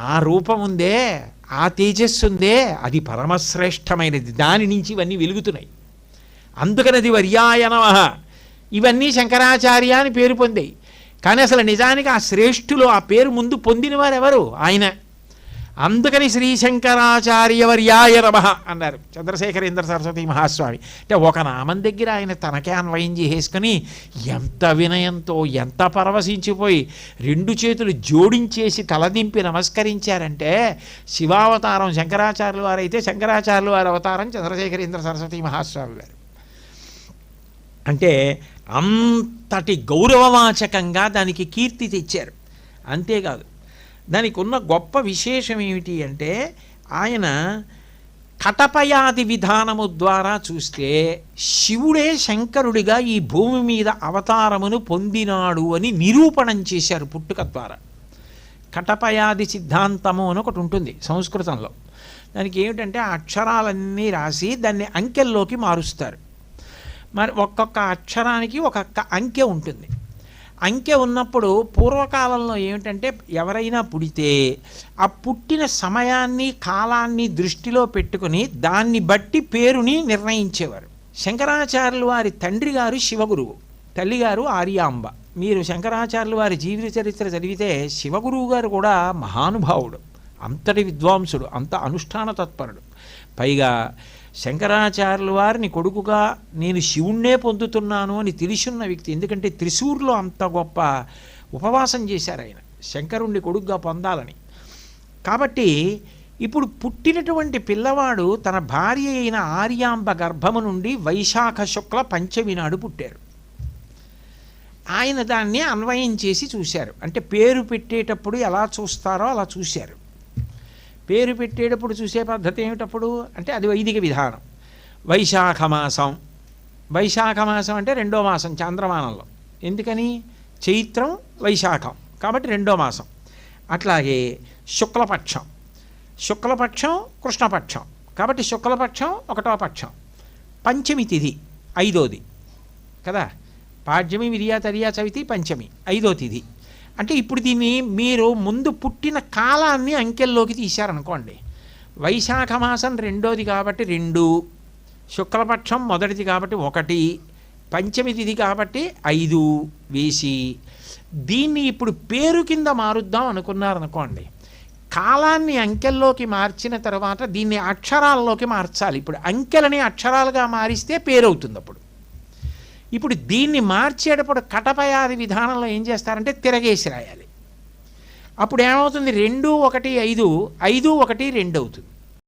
ఆ రూపం ఉందే ఆ తేజస్సు ఉందే అది పరమశ్రేష్టమైనది. దాని నుంచి ఇవన్నీ వెలుగుతున్నాయి. అందుకనది వర్యాయ నమః. ఇవన్నీ శంకరాచార్య అని పేరు పొందాయి. కానీ అసలు నిజానికి ఆ శ్రేష్ఠులు ఆ పేరు ముందు పొందినవారు ఎవరు ఆయన. అందుకని శ్రీ శంకరాచార్యవర్యాయ నమ అన్నారు. చంద్రశేఖరేంద్ర సరస్వతి మహాస్వామి. అంటే ఒక నామం దగ్గర ఆయన తనకే అన్వయం చేసేసుకుని ఎంత వినయంతో ఎంత పరవశించిపోయి రెండు చేతులు జోడించేసి తలదింపి నమస్కరించారంటే శివావతారం శంకరాచార్యులు వారైతే శంకరాచార్యులు వారి అవతారం చంద్రశేఖరేంద్ర సరస్వతి మహాస్వామి వారు. అంటే అంతటి గౌరవవాచకంగా దానికి కీర్తి తెచ్చారు. అంతేకాదు దానికి ఉన్న గొప్ప విశేషం ఏమిటి అంటే ఆయన కటపయాది విధానము ద్వారా చూస్తే శివుడే శంకరుడిగా ఈ భూమి మీద అవతారమును పొందినాడు అని నిరూపణం చేశారు పుట్టుక ద్వారా. కటపయాది సిద్ధాంతము అని ఒకటి ఉంటుంది సంస్కృతంలో. దానికి ఏమిటంటే అక్షరాలన్నీ రాసి దాన్ని అంకెల్లోకి మారుస్తారు. మరి ఒక్కొక్క అక్షరానికి ఒక్కొక్క అంకె ఉంటుంది. అంకె ఉన్నప్పుడు పూర్వకాలంలో ఏమిటంటే ఎవరైనా పుడితే ఆ పుట్టిన సమయాన్ని కాలాన్ని దృష్టిలో పెట్టుకుని దాన్ని బట్టి పేరుని నిర్ణయించేవారు. శంకరాచార్యులు వారి తండ్రి గారు శివగురువు తల్లిగారు ఆర్యాంబ. మీరు శంకరాచార్యులు వారి జీవిత చరిత్ర చదివితే శివగురువు గారు కూడా మహానుభావుడు అంతటి విద్వాంసుడు అంత అనుష్ఠాన తత్పరుడు. పైగా శంకరాచార్యుల వారిని కొడుకుగా నేను శివుణ్ణే పొందుతున్నాను అని తెలుసున్న వ్యక్తి. ఎందుకంటే త్రిశూర్లో అంత గొప్ప ఉపవాసం చేశారు ఆయన. శంకరుణ్ణి కొడుకుగా పొందాలని. కాబట్టి ఇప్పుడు పుట్టినటువంటి పిల్లవాడు తన భార్య అయిన ఆర్యాంబ గర్భము నుండి వైశాఖ శుక్ల పంచమి నాడు పుట్టారు. ఆయన దాన్ని అన్వయం చేసి చూశారు. అంటే పేరు పెట్టేటప్పుడు ఎలా చూస్తారో అలా చూశారు. పేరు పెట్టేటప్పుడు చూసే పద్ధతి ఏమిటప్పుడు? అంటే అది వైదిక విధానం. వైశాఖ మాసం. వైశాఖ మాసం అంటే రెండో మాసం చాంద్రమానంలో. ఎందుకని? చైత్రం వైశాఖం. కాబట్టి రెండో మాసం. అట్లాగే శుక్లపక్షం. శుక్లపక్షం కృష్ణపక్షం. కాబట్టి శుక్లపక్షం ఒకటో పక్షం. పంచమి తిథి ఐదోది కదా? పాడ్యమి విరియా తరియా చవితి పంచమి ఐదో తిథి. అంటే ఇప్పుడు దీన్ని మీరు ముందు పుట్టిన కాలాన్ని అంకెల్లోకి తీశారనుకోండి. వైశాఖ మాసం రెండోది కాబట్టి రెండు శుక్లపక్షం మొదటిది కాబట్టి ఒకటి పంచమిదిది కాబట్టి ఐదు వేసి దీన్ని ఇప్పుడు పేరు కింద మారుద్దాం అనుకున్నారనుకోండి. కాలాన్ని అంకెల్లోకి మార్చిన తర్వాత దీన్ని అక్షరాల్లోకి మార్చాలి. ఇప్పుడు అంకెలని అక్షరాలుగా మారిస్తే పేరు అవుతుంది అప్పుడు. ఇప్పుడు దీన్ని మార్చేటప్పుడు కటపయాది విధానంలో ఏం చేస్తారంటే తిరగేసి రాయాలి. అప్పుడు ఏమవుతుంది? రెండు ఒకటి ఐదు ఐదు ఒకటి రెండు అవుతుంది.